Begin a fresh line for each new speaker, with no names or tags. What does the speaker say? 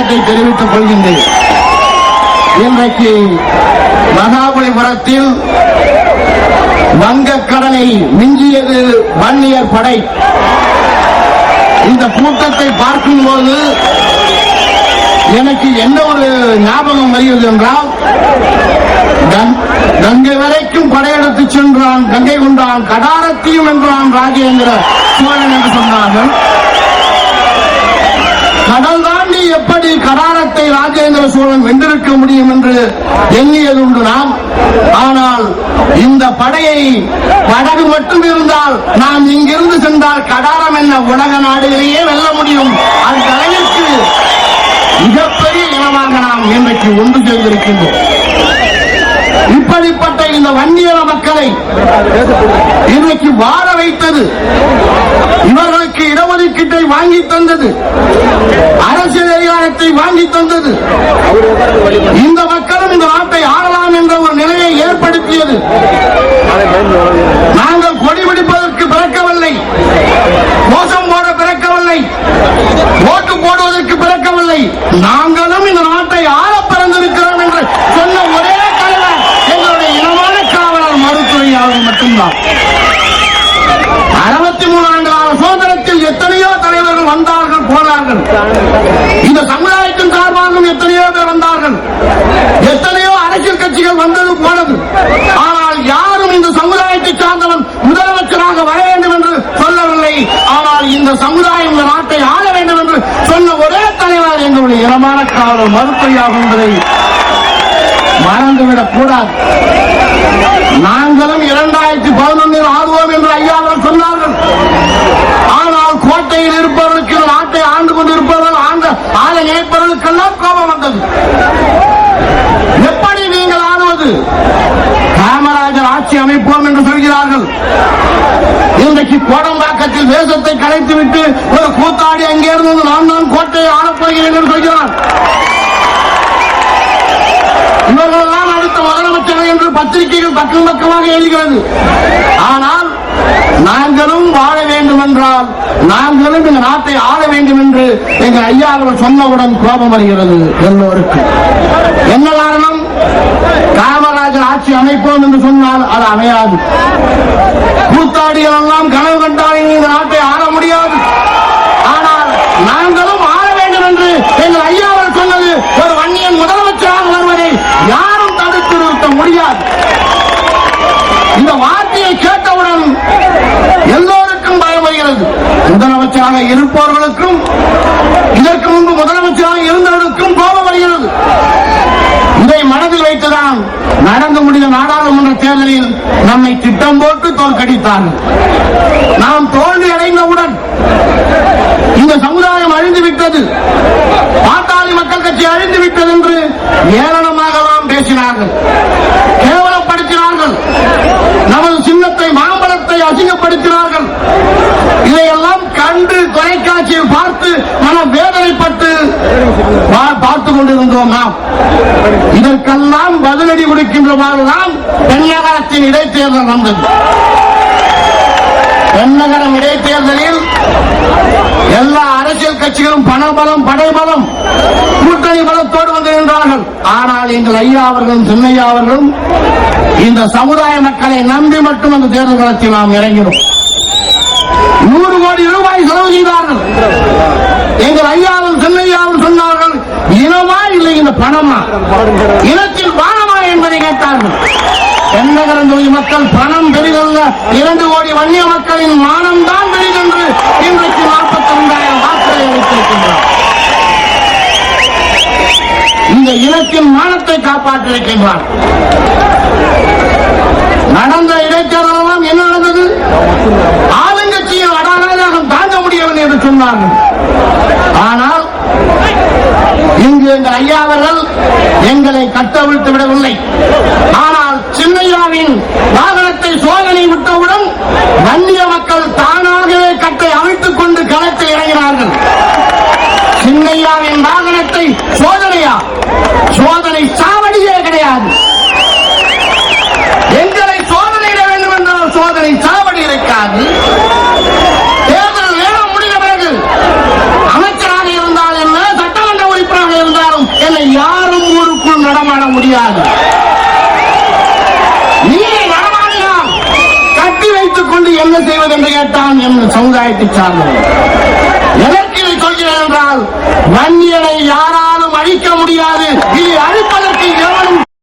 வணக்கத்தை தெரிவித்துக் கொள்கின்றேன். இன்றைக்கு மகாபலிபுரத்தில் வங்கக்கடலை மிஞ்சியது வன்னியர் படை. இந்த கூட்டத்தை பார்க்கும்போது எனக்கு என்ன ஒரு ஞாபகம் வருகிறது என்றால் கங்கை வரைக்கும் படையெடுத்து சென்றான் கங்கை கொண்டான் கடாரத்தையும் என்றான் ராஜேந்திர சோழன் என்று சொன்னார்கள். கடல் தாண்டி எப்படி கடாரத்தை ராஜேந்திர சோழன் வென்றிருக்க முடியும் என்று எண்ணியதுண்டு நாம். ஆனால் இந்த படையை படகு மட்டும் இருந்தால் நாம் இங்கிருந்து சென்றால் கடாரம் என்ன உலக நாடுகளையே வெல்ல முடியும். அந்த அளவிற்கு மிகப்பெரிய இனமாக நாம் இன்றைக்கு ஒன்று சேர்ந்திருக்கின்றோம் இப்படிப்பட்ட இந்த வன்னியர மக்களை இன்றைக்கு வாழ வைத்தது இவர்களுக்கு இடஒதுக்கீட்டை வாங்கி தந்தது அரசியல் வாங்கி தந்தது. இந்த மக்களும் இந்த நாட்டை ஆளலாம் என்ற ஒரு நிலையை ஏற்படுத்தியது. நாங்கள் கொடி பிடிப்பதற்கு பிறக்கவில்லை. மோசம் போட பிறக்கவில்லை. ஓட்டு போடுவதற்கு பிறக்கவில்லை. நாங்களும் இந்த நாட்டை ஆள பிறந்திருக்கிறோம் என்று சொன்ன ஒரே தலைவர் எங்களுடைய இனமான காவலர் மருத்துவரையாளர் மட்டும்தான். அறுபத்தி மூணு ஆண்டு கால சுதந்திரத்தில் எத்தனையோ தலைவர்கள் வந்தார்கள் போனார்கள். இந்த சமுதாயத்தின் சார்பாகவும் எத்தனையோ பேர் வந்தார்கள். எத்தனையோ அரசியல் கட்சிகள் வந்தது போனது ஆனால் யாரும் இந்த சமுதாயத்தை சார்ந்தவன் முதலமைச்சராக வர வேண்டும் என்று சொல்லவில்லை. ஆனால் இந்த சமுதாயம் இந்த நாட்டை ஆள வேண்டும் என்று சொன்ன ஒரே தலைவர் எங்களுடைய இனமான காவலர் மறுப்பையாகும் என்பதை மறந்துவிடக் கூடாது. நாங்களும் இரண்டாயிரம் பதினொன்னில் ஆடுவோம் என்று ஐயா அவர்கள் சொன்னார்கள் ஆனால் கோட்டையில் இருப்பவர்களுக்கு இந்த நாட்டை ஆண்டு கொண்டிருப்பவர்கள் ஆண்ட ஆள நினைப்பவர்களுக்கெல்லாம் கோபம் வந்தது எப்படி நீங்கள் ஆடுவது காமராஜர் ஆட்சி அமைப்போம் என்று சொல்கிறார்கள் இன்றைக்கு கோடம்பாக்கத்தில் தேசத்தை கலைத்துவிட்டு ஒரு கூத்தாடி அங்கே இருந்தது நான் தான் கோட்டையை ஆளப்போகிறேன் என்று சொல்கிறான் இவர்களெல்லாம் அடுத்த முதலமைச்சர் என்று பத்திரிகைகள் பக்கம் பக்கமாக எழுகிறது ஆனால் நாங்களும் வாழ வேண்டும் என்றால் நாங்களும் இந்த நாட்டை ஆள வேண்டும் என்று எங்கள் ஐயா அவர்கள் சொன்னவுடன் கோபம் வருகிறது எல்லோருக்கும். என்ன காரணம்? ஆட்சி அமைப்போம் என்று சொன்னால் அது அமையாது. கூத்தாடிகள் எல்லாம் கனவு கண்டால் இனி இந்த நாட்டை ஆள முடியாது. ஆனால் நாங்களும் ஆள வேண்டும் என்று எங்கள் ஐயா அவர்கள் சொன்னது ஒரு வன்னியன் முதலமைச்சராக வருவதை யாரும் தடுத்து நிறுத்த முடியாது. இந்த வார்த்தையை கேட்டவுடன் எல்லோருக்கும் பயம் வருகிறது. முதலமைச்சராக இருப்பவர்களுக்கும் இதற்கு முன்பு முதலமைச்சராக இருந்தவர்களுக்கும் கோபம் வருகிறது இதை மனதில் வைத்துதான் நடந்து முடிந்த நாடாளுமன்ற தேர்தலில் நம்மை திட்டம் போட்டு தோற்கடித்தார்கள் நாம் தோல்வி அடைந்தவுடன் இந்த சமுதாயம் அழிந்து விட்டது. பாட்டாளி மக்கள் கட்சி அழிந்து விட்டது என்று ஏளனமாகலாம் பேசினார்கள். கேவலப்படுத்தினார்கள். நமது சின்னத்தை மாம்பழத்தை அசிங்கப்படுத்தினார்கள். இதையெல்லாம் கண்டு தொலைக்காட்சியில் பார்த்து மன வேதனைப்பட்டு பார்த்துக் கொண்டிருந்தோம் நாம். இதற்கெல்லாம் பதிலடி கொடுக்கின்றவாறுதான் தென்னகரத்தின் இடைத்தேர்தல் வந்தது. தென்னகரம் இடைத்தேர்தலில் எல்லா அரசியல் கட்சிகளும் பணபலம் படைபலம் கூட்டணி பலத்தோடு வந்து நின்றார்கள். ஆனால் எங்கள் ஐயா அவர்களும் சின்னையா அவர்களும் இந்த சமுதாய மக்களை நம்பி மட்டும் அந்த தேர்தல் களத்தில் நாம் இறங்கினோம். நூறு கோடி ரூபாய் செலவு செய்தார்கள். எங்கள் ஐயாவும் சின்னையாவும் சொன்னார்கள் இனமா இல்லை இந்த பணமா இனத்தில் பானமா என்பதை கேட்டார்கள். தென்னகரம் தொகுதி மக்கள் பணம் பெரிதல்ல இரண்டு கோடி வன்னிய மக்களின் மானம் தான் பெரிதென்று இன்றைக்கு நாற்பத்தி ஐந்தாயிரம் வாக்குகளை அளித்திருக்கின்றனர் இந்த இனத்தின் மானத்தை காப்பாற்றிருக்கின்றார். நடந்த இடைத்தேர்தலாம் என்ன நடந்தது? ஆளுங்கட்சியின் அடாநாயகம் தாங்க முடியவில்லை என்று சொன்னார்கள். ஆனால் இங்கு இந்த ஐயா செய்வது என்று சமுதாயத்தை சார்ந்தவர் எதற்கு இதை சொல்கிறேன் என்றால் வன்னியனை யாராலும் அழிக்க முடியாது. இது அழிப்ப